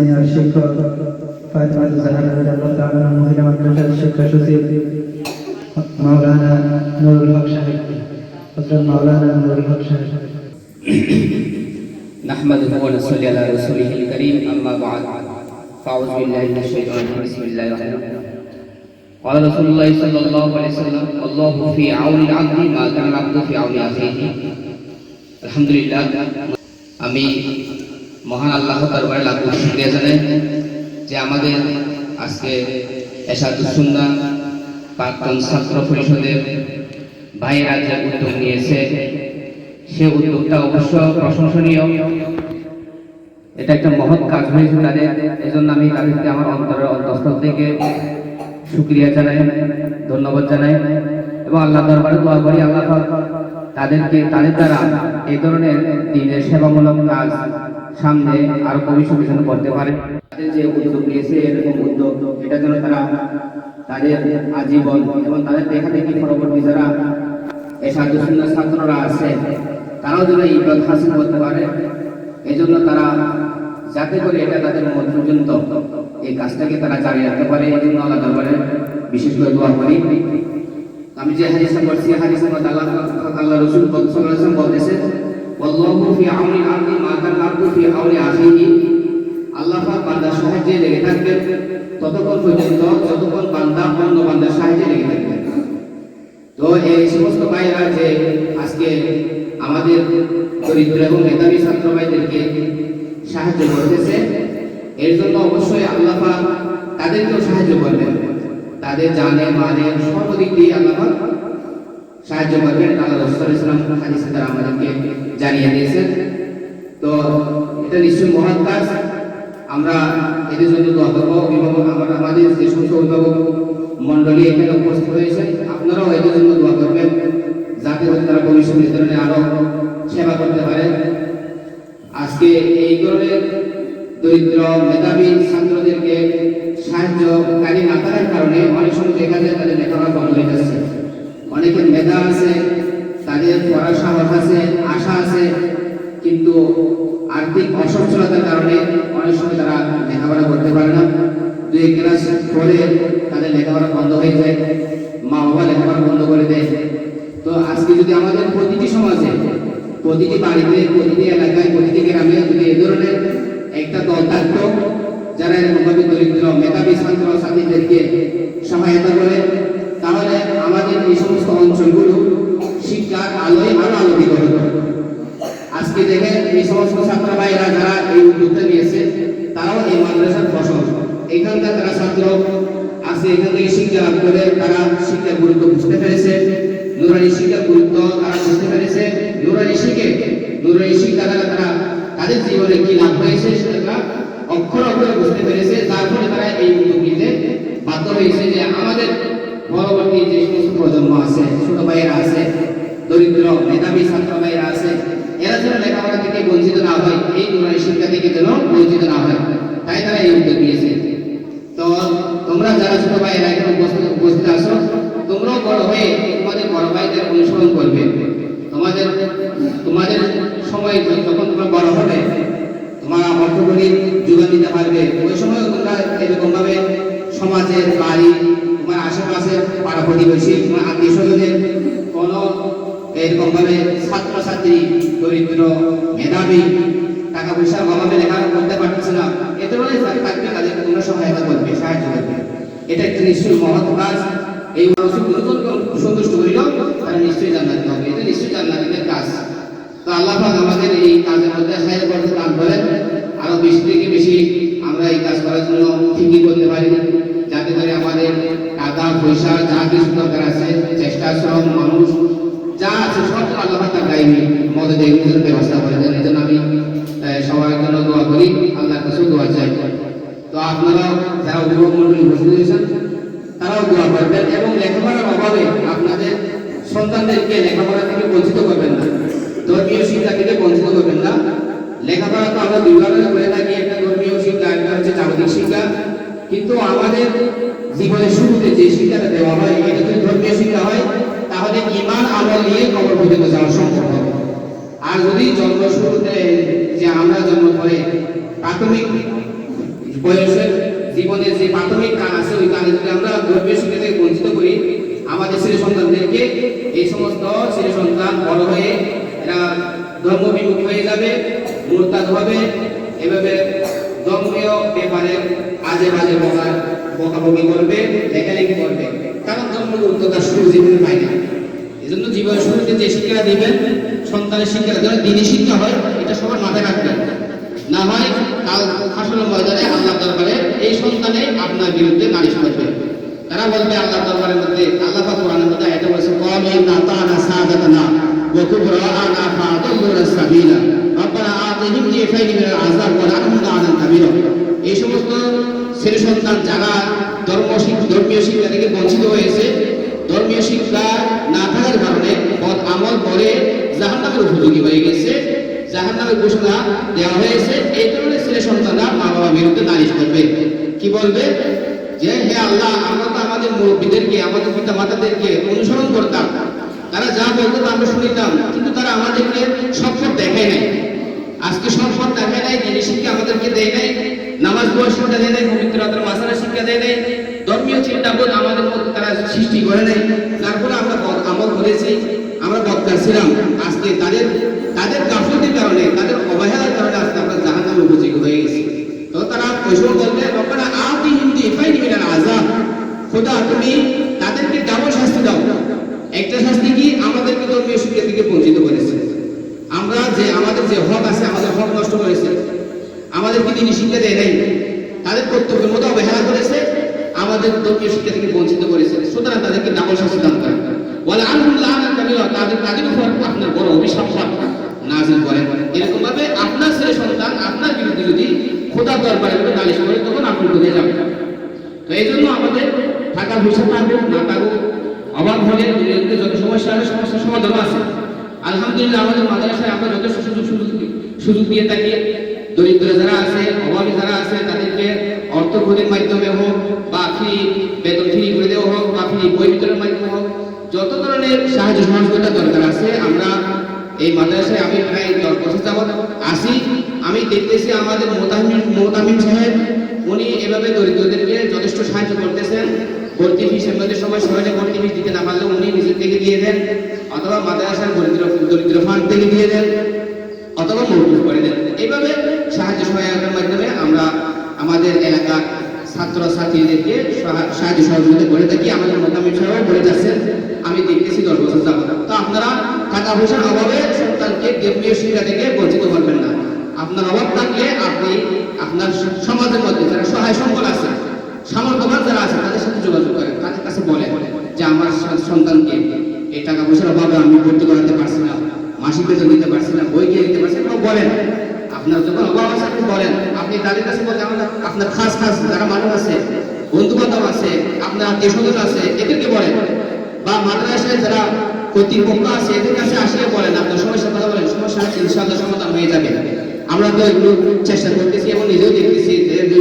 Senior শিক্ষক ফাতেমা জাহান রাদিয়াল্লাহু তাআলা মহিলা মাদ্রাসার শিক্ষা সচিব মাওলানা নুরুল হক সাহেব হযরত মাওলানা নুরুল হক সাহেব نحمده ونصلي على رسوله الكريم أما بعد فأعوذ بالله من الشيطان الرجيم بسم الله الرحمن الرحيم قال رسول الله صلى الله عليه وسلم الله في عون العبد ما كان العبد في عون أخيه الحمد لله আমি মহান আল্লাহ লাখ লাখ শুকরিয়া জানাই যে আমাদের আজকে এসাদুসুন্না প্রাক্তন ছাত্র পরিষদের ভাইয়েরা যে উদ্যোগ নিয়েছে, সে উদ্যোগটা অবশ্য প্রশংসনীয়। এটা একটা মহৎ কাজ হয়েছে তাদের এই জন্য আমি তাদেরকে আমার অন্তরের অন্তঃস্থল থেকে শুক্রিয়া জানাই, ধন্যবাদ জানাই এবং আল্লাহ দরবারে দোয়া করি, আল্লাহ তাদেরকে, তাদের দ্বারা এই ধরনের দিনের সেবামূলক কাজ সামনে আরও ভবিষ্যতে যেন করতে পারে। তাদের যে উদ্যোগ নিয়েছে, এরকম উদ্যোগ, এটা যেন তারা তাদের আজীবন এবং তাদের দেখা দেখি পরবর্তী যারা এই সাধু সুন্দর ছাত্ররা আছে, তারাও যেন এই পদ হাসিল করতে পারে। এই জন্য তারা যাতে করে এটা তাদের মত পর্যন্ত এই কাজটাকে তারা চালিয়ে রাখতে পারে এই জন্য আল্লাহ দরবারে বিশেষ করে দোয়া করি। আমি যে পড়ছি হাদিসে মধ্যে আল্লাহ আল্লাহ রাসূল সাল্লাল্লাহু ওয়াল্লাহু ফি আউনি আল-আবদি মা কান আবদু ফি আউনি আখিহি। আল্লাহ পাক বান্দার সাহায্যে লেগে থাকবেন। ততক্ষণ পর্যন্ত যতক্ষণ বান্দা অন্য বান্দার সাহায্যে লেগে থাকবে। তো এই সমস্ত ভাইরা যে আজকে আমাদের দরিদ্র এবং মেধাবী ছাত্র ভাইদেরকে সাহায্য করতেছে, এর জন্য অবশ্যই আল্লাহ পাক তাদেরকেও সাহায্য করবেন। তাদের জানে মানে সর্বদিক দিয়ে আল্লাহ পাক সাহায্য করবেন। তারা আমাদেরকে জানিয়ে দিয়েছেন। তো এটা নিশ্চয়ই মহৎ কাজ। আমরা এদের জন্য অভিভাবক আমরা, আমাদের যে সমস্ত অভিভাবক মন্ডলী এখানে উপস্থিত হয়েছে আপনারাও এদের জন্য দোয়া করবেন। যাতে তারা ভবিষ্যতে এই ধরনের আরও সেবা করতে পারে। আজকে এই ধরনের দরিদ্র মেধাবী ছাত্রদেরকে সাহায্যকারী না থাকার কারণে অনেক সময় দেখা যায় তাদের লেখাপড়া বন্ধ হয়ে যাচ্ছে। অনেকের মেধা আছে, তাদের সাহস আছে, আশা আছে, কিন্তু আর্থিক অসচ্ছলতার কারণে অনেক সময় তারা লেখাপড়া করতে পারে না। দুই ক্লাস পরে তাদের লেখাপড়া বন্ধ হয়ে যায়, মা বাবা লেখাপড়া বন্ধ করে দেয়। তো আজকে যদি আমাদের প্রতিটি সমাজে, প্রতিটি বাড়িতে, প্রতিটি এলাকায়, প্রতিটি গ্রামে যদি এ ধরনের একটা দল থাকতো যারা এরকমভাবে দরিদ্র মেধাবী ছাত্র ছাত্রীদেরকে সহায়তা করে আমাদের এই সমস্ত অঞ্চলগুলো শিক্ষার আলোয় আরও আলোকিত হতো আজকে দেখেন এই সমস্ত ছাত্র ভাইরা যারা এই উদ্যোগটা নিয়েছে, তারাও এই মাদ্রাসার ফসল। এখানকার তারা ছাত্র আছে, এখান থেকে শিক্ষা লাভ করে তারা শিক্ষার গুরুত্ব বুঝতে পেরেছে। নুরানি শিক্ষার গুরুত্ব তারা বুঝতে পেরেছে। নুরানি শিখে, নুরানি শিক্ষা দ্বারা তারা তাদের জীবনে কি লাভ হয়েছে সেটা অক্ষর অক্ষরে বুঝতে পেরেছে। ফলে তারা এই উদ্যোগ নিতে বাধ্য হয়েছে যে আমাদের পরবর্তী যে প্রজন্ম আছে, ছোট ভাইয়েরা আছে, দরিদ্র মেধাবী ছাত্র ভাইয়েরা আছে, এরা যেন লেখাপড়া থেকে বঞ্চিত না হয়, এই নুরানি শিক্ষা থেকে যেন বঞ্চিত না হয়, তাই তারা এই উদ্যোগ নিয়েছে। তো তোমরা যারা ছোট ভাইয়েরা প্রতিবেশী তোমার আত্মীয় স্বজনের। কোনো এরকম ভাবে ছাত্রছাত্রী, দরিদ্র, মেধাবী টাকা পয়সার অভাবে লেখাপড়া করতে পারছে না। এ ধরনের যারা থাকবে তাদেরকে তোমরা সহায়তা করবে, সাহায্য করবে। এটা একটা নিশ্চয়ই মহৎ কাজ। এই মানুষের গুরুত্বকে সন্তুষ্ট করিল তারা নিশ্চয়ই জান্নাতি হবে। এটা নিশ্চয়ই জান্নাতিদের কাজ। তো আল্লাহ আমাদের এই কাজের মধ্যে সাহায্য করতে দান করেন। আরও বেশি থেকে বেশি আমরা এই কাজ করার জন্য ঠিকই করতে পারি যাতে করে আমাদের টাকা পয়সা যা কিছু দরকার আছে, চেষ্টা, শ্রম, মানুষ, যা আছে, সব আল্লাহ তার গাইবে আমাদের এগুলোর ব্যবস্থা করে দেন। এই জন্য আমি সবার জন্য দোয়া করি। আল্লাহর কাছেও দোয়া চাই। তো আপনারাও যারা অভিভাবক মন্ডলী বসে রয়েছেন তারাও দোয়া করবেন এবং লেখাপড়ার অভাবে আপনাদের সন্তানদেরকে লেখাপড়া থেকে বঞ্চিত করবেন না। ধর্মীয় শিক্ষা থেকে বঞ্চিত করবেন না। লেখাপড়া তো আমরা দুই ভাবে করে থাকি। একটা ধর্মীয় শিক্ষা, একটা হচ্ছে জাগতিক শিক্ষা। কিন্তু আমাদের জীবনের শুরুতে যে শিক্ষাটা দেওয়া হয় এটা যদি ধর্মীয় শিক্ষা হয়, তাহলে ইমান আমল নিয়ে কবর পর্যন্ত যাওয়া সম্ভব হবে। আর যদি জন্ম শুরুতে যে আমরা জন্ম করে প্রাথমিক বয়সের জীবনের যে প্রাথমিক কান আছে, ওই কানে যদি আমরা ধর্মীয় শিক্ষা থেকে বঞ্চিত করি, আমাদের ছেলে সন্তানদেরকে এই সমস্ত ছেলে সন্তান বড় হয়ে এরা ধর্ম বিমুখ হয়ে যাবে, মোরতাদ হবে। এভাবে ধর্মীয় ব্যাপারে আজে বাজে বকার বকাবকি করবে লেখালেখি করবে। কারণ ধর্ম উদ্যোগটা শুরু জীবনে পায় না এই জন্য জীবন শুরুতে যে শিক্ষাটা দিবেন, সন্তানের শিক্ষা যেন দিনই শিক্ষা হয়, এটা সবার মাথায় রাখবেন। না হয় কাল হাসনের ময়দানে আল্লাহ দরবারে এই সন্তানে আপনার বিরুদ্ধে নালিশ করবে তারা বলবে আল্লাহ দরবারের মধ্যে, আল্লাহ কোরআনের মধ্যে এটা বলেছে দিফাইনি মিনাল আযাব ওয়া লানহুম লা'নান কাবীরা এই সমস্ত ছেলে সন্তান যারা ধর্ম ধর্মীয় শিক্ষা থেকে বঞ্চিত হয়েছে, ধর্মীয় শিক্ষা না থাকার কারণে আমল করে জাহান্নামের উপযোগী হয়ে গেছে। জাহান্নামের ঘোষণা দেওয়া হয়েছে। এই কারণে ছেলে সন্তানরা মা বাবা বিরুদ্ধে নালিশ করবে। কি বলবে? যে, হে আল্লাহ, আমরা তো আমাদের মুরব্বীদেরকে, আমাদের পিতা মাতাদেরকে অনুসরণ করতাম। তারা যা বলতো আমরা শুনিতাম, কিন্তু তারা আমাদেরকে সব পথ দেখায় নাই। আজকে সব দেখায় নাই দিনী শিক্ষা আমাদেরকে দেয় নাই। নামাজ পড়ার শিক্ষা দেয় নাই, পবিত্র আত্মার মাসালা শিক্ষা দেয় নাই। ধর্মীয় চিন্তাবোধ আমাদের মধ্যে তারা সৃষ্টি করে নাই। ফলে আমরা আমল করেছি, আমরা বদকার ছিলাম। আজকে তাদের তাদের গাফলতির কারণে, তাদের অবহেলার কারণে আজকে আমরা জাহান নামে উপযোগী হয়ে গেছি। তো তারা সময় বলবে, রব্বানা আতি হিন্দি ফাইনি মিনাল আযাব। খোদা, তুমি তাদেরকে ডাবল শাস্তি দাও? একটা শাস্তি কি? আমাদেরকে ধর্মীয় শিক্ষা থেকে বঞ্চিত করেছে। আমরা যে আমাদের যে হক আছে, আমাদের হক নষ্ট করেছে। আমাদেরকে তিনি শিক্ষা দেয় নাই তাদের কর্তব্যের মতো অবহেলা করেছে ধর্মীয় শিক্ষা থেকে বঞ্চিত করেছে সুতরাং তাদেরকে ডাবল শাস্তি দান করেন বলে আলহামদুলিল্লাহ তাদের তাদের উপর আপনার বড় অভিশাপ নাজিল করেন। এরকম ভাবে আপনার ছেলে সন্তান, আপনার বিরুদ্ধে যদি খোদা দরবারে নালিশ করে, তখন আপনি যাবেন। তো এই জন্য আমাদের পয়সা থাকুক, না থাকুক, অভাব হলে যত সমস্যা আছে সমস্যার সমাধান আছে। আলহামদুলিল্লাহ, আমাদের মাদ্রাসায় আমরা যথেষ্ট সুযোগ সুযোগ সুযোগ দিয়ে থাকি। দরিদ্র যারা আছে, অভাবী যারা আছে, তাদেরকে প্রদানের মাধ্যমে হোক বা ফ্রি বেতন ফ্রি করে দেওয়া হোক বা ফ্রি বই বিতরণের মাধ্যমে হোক, যত ধরনের সাহায্য সহযোগিতা দরকার আছে, আমরা এই মাদ্রাসায় আমি প্রায় দশ বছর যাবত আসি আমি দেখতেছি আমাদের মোতামিম মোতামিম সাহেব, উনি এভাবে দরিদ্রদেরকে যথেষ্ট সাহায্য করতেছেন। ভর্তি ফিস এমনিতে সময় সহজে ভর্তি ফিস দিতে না পারলে উনি নিজের থেকে দিয়ে দেন, অথবা মাদ্রাসার দরিদ্র দরিদ্র ফান্ড থেকে দিয়ে দেন, অথবা মৌকুফ করে দেন। এইভাবে সাহায্য সহায়তার মাধ্যমে আমাদের এলাকার ছাত্র ছাত্রীদেরকে সাহায্য সহযোগিতা করে থাকি, আমাদের মোতামিম সাহেব করে যাচ্ছেন আমি দেখতেছি দশ বছর যাবত তো আপনারা টাকা পয়সার অভাবে সন্তানকে ধর্মীয় শিক্ষা থেকে বঞ্চিত করবেন না। আপনার অভাব থাকলে আপনি আপনার সমাজের মধ্যে যারা সহায় সম্বল আছে, সামর্থ্যবান যারা আছে, তাদের সাথে যোগাযোগ করেন। তাদের কাছে বলে যে, আমার সন্তানকে এই টাকা পয়সার অভাবে আমি ভর্তি করাতে পারছি না, মাসিক বেতন দিতে পারছি না, বই কিনে দিতে পারছি না। বলেন, আপনার যখন অভাব আছে, আপনি বলেন। আপনি তাদের কাছে বলতে আমার আপনার খাস খাস যারা মানুষ আছে বন্ধু বান্ধব আছে, আপনার আত্মীয় স্বজন আছে, এদেরকে বলেন। বা মাদ্রাসায় যারা কর্তৃপক্ষ আছে, এদের কাছে আসলে বলেন, আপনার সমস্যার কথা বলেন, সমস্যা ইনশাআল্লাহ সমাধান হয়ে যাবে। আমরা তো একটু চেষ্টা করতেছি এবং নিজেও দেখতেছি যে